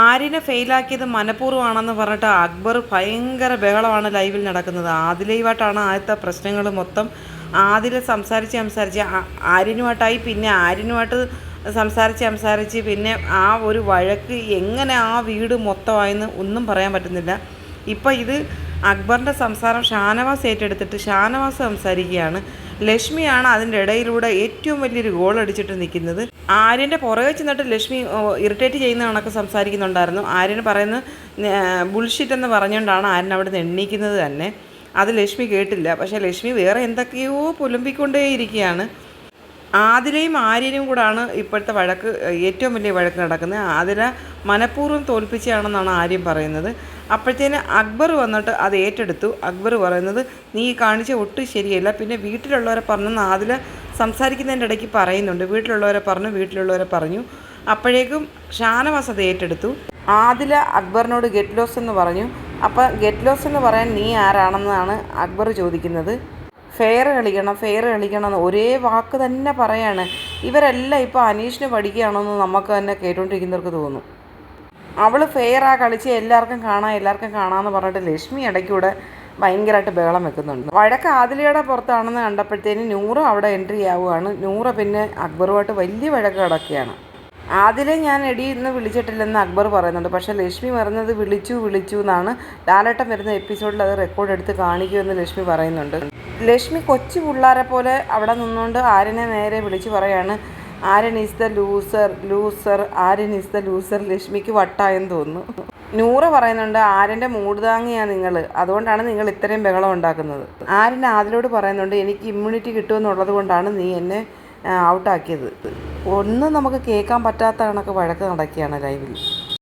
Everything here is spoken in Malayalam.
ആര്യനെ ഫെയിലാക്കിയത് മനഃപൂർവമാണെന്ന് പറഞ്ഞിട്ട് അക്ബർ ഭയങ്കര ബഹളമാണ് ലൈവിൽ നടക്കുന്നത്. ആദിലയുമായിട്ടാണ് ആദ്യത്തെ പ്രശ്നങ്ങൾ മൊത്തം ആദില സംസാരിച്ച് സംസാരിച്ച് ആര്യനുമായിട്ടായി പിന്നെ ആര്യനുമായിട്ട് സംസാരിച്ച് സംസാരിച്ച് പിന്നെ ആ ഒരു വഴക്ക് എങ്ങനെ ആ വീട് മൊത്തമായെന്ന് ഒന്നും പറയാൻ പറ്റുന്നില്ല. ഇപ്പം ഇത് അക്ബറിന്റെ സംസാരം ഷാനവാസ് ഏറ്റെടുത്തിട്ട് ഷാനവാസ് സംസാരിക്കുകയാണ്. ലക്ഷ്മിയാണ് അതിന്റെ ഇടയിലൂടെ ഏറ്റവും വലിയൊരു ഗോൾ അടിച്ചിട്ട് നിൽക്കുന്നത്. ആര്യന്റെ പുറകെ ചെന്നിട്ട് ലക്ഷ്മി ഇറിറ്റേറ്റ് ചെയ്യുന്ന കണക്ക് സംസാരിക്കുന്നുണ്ടായിരുന്നു. ആര്യന് പറയുന്നത് ബുൾഷിറ്റ് എന്ന് പറഞ്ഞുകൊണ്ടാണ് ആര്യൻ അവിടെ നിന്ന് എണ്ണീക്കുന്നത് തന്നെ. അത് ലക്ഷ്മി കേട്ടില്ല. പക്ഷേ ലക്ഷ്മി വേറെ എന്തൊക്കെയോ പുലമ്പിക്കൊണ്ടേയിരിക്കുകയാണ്. ആദിലയും ആര്യനും കൂടാണ് ഇപ്പോഴത്തെ വഴക്ക് ഏറ്റവും വലിയ വഴക്ക് നടക്കുന്നത്. ആതിര മനഃപൂർവം തോൽപ്പിച്ചാണെന്നാണ് ആര്യം പറയുന്നത്. അപ്പോഴത്തേന് അക്ബർ വന്നിട്ട് അത് ഏറ്റെടുത്തു. അക്ബർ പറയുന്നത് നീ കാണിച്ച ഒട്ടും ശരിയല്ല. പിന്നെ വീട്ടിലുള്ളവരെ പറഞ്ഞു അതിൽ സംസാരിക്കുന്നതിന്റെ ഇടയ്ക്ക് പറയുന്നുണ്ട്. വീട്ടിലുള്ളവരെ പറഞ്ഞു വീട്ടിലുള്ളവരെ പറഞ്ഞു. അപ്പോഴേക്കും ഷാനവാസ് അത് ഏറ്റെടുത്തു. ആദില അക്ബറിനോട് ഗെറ്റ് ലോസ് എന്ന് പറഞ്ഞു. അപ്പോൾ ഗെറ്റ് ലോസ് എന്ന് പറയാൻ നീ ആരാണെന്നാണ് അക്ബർ ചോദിക്കുന്നത്. ഫെയർ കളിക്കണം ഫെയർ കളിക്കണം എന്ന് ഒരേ വാക്ക് തന്നെ പറയാണ്. ഇവരെല്ലാം ഇപ്പോൾ അനീഷിന് പഠിക്കുകയാണെന്ന് നമുക്ക് തന്നെ കേട്ടുകൊണ്ടിരിക്കുന്നവർക്ക് തോന്നും. അവൾ ഫെയർ ആ കളിച്ച് എല്ലാവർക്കും കാണാം എല്ലാവർക്കും കാണാമെന്ന് പറഞ്ഞിട്ട് ലക്ഷ്മി ഇടയ്ക്കൂടെ ഭയങ്കരമായിട്ട് ബഹളം വെക്കുന്നുണ്ട്. വഴക്ക് ആദിലയുടെ പുറത്താണെന്ന് കണ്ടപ്പോഴത്തേന് നൂറ് അവിടെ എൻട്രി ആവുകയാണ്. നൂറ് പിന്നെ അക്ബറുമായിട്ട് വലിയ വഴക്ക് കിടക്കുകയാണ് ആദിലെ ഞാൻ എടി ഇന്ന് വിളിച്ചിട്ടില്ലെന്ന് അക്ബർ പറയുന്നുണ്ട്. പക്ഷേ ലക്ഷ്മി പറയുന്നത് വിളിച്ചു വിളിച്ചു എന്നാണ്. ലാലേട്ടൻ വരുന്ന എപ്പിസോഡിൽ അത് റെക്കോർഡ് എടുത്ത് കാണിക്കുമെന്ന് ലക്ഷ്മി പറയുന്നുണ്ട്. ലക്ഷ്മി കൊച്ചു പിള്ളേരെ പോലെ അവിടെ നിന്നുകൊണ്ട് ആര്യനെ നേരെ വിളിച്ചു പറയാണ്. Aryan is the loser loser Aryan is the loser ലക്ഷ്മിക്ക് വട്ടായെന്ന് തോന്നുന്നു. നൂറ പറയുന്നുണ്ട് ആരന്റെ മൂട് താങ്ങിയാണ് നിങ്ങൾ അതുകൊണ്ടാണ് നിങ്ങൾ ഇത്രയും ബഹളം ഉണ്ടാക്കുന്നത്. ആരൻ ആദിലോട് പറയുന്നുണ്ട് എനിക്ക് ഇമ്മ്യൂണിറ്റി കിട്ടുമെന്നുള്ളത് കൊണ്ടാണ് നീ എന്നെ ഔട്ടാക്കിയത് ഒന്നും നമുക്ക് കേൾക്കാൻ പറ്റാത്ത കണക്ക് വഴക്ക് നടക്കുകയാണ് ലൈവിൽ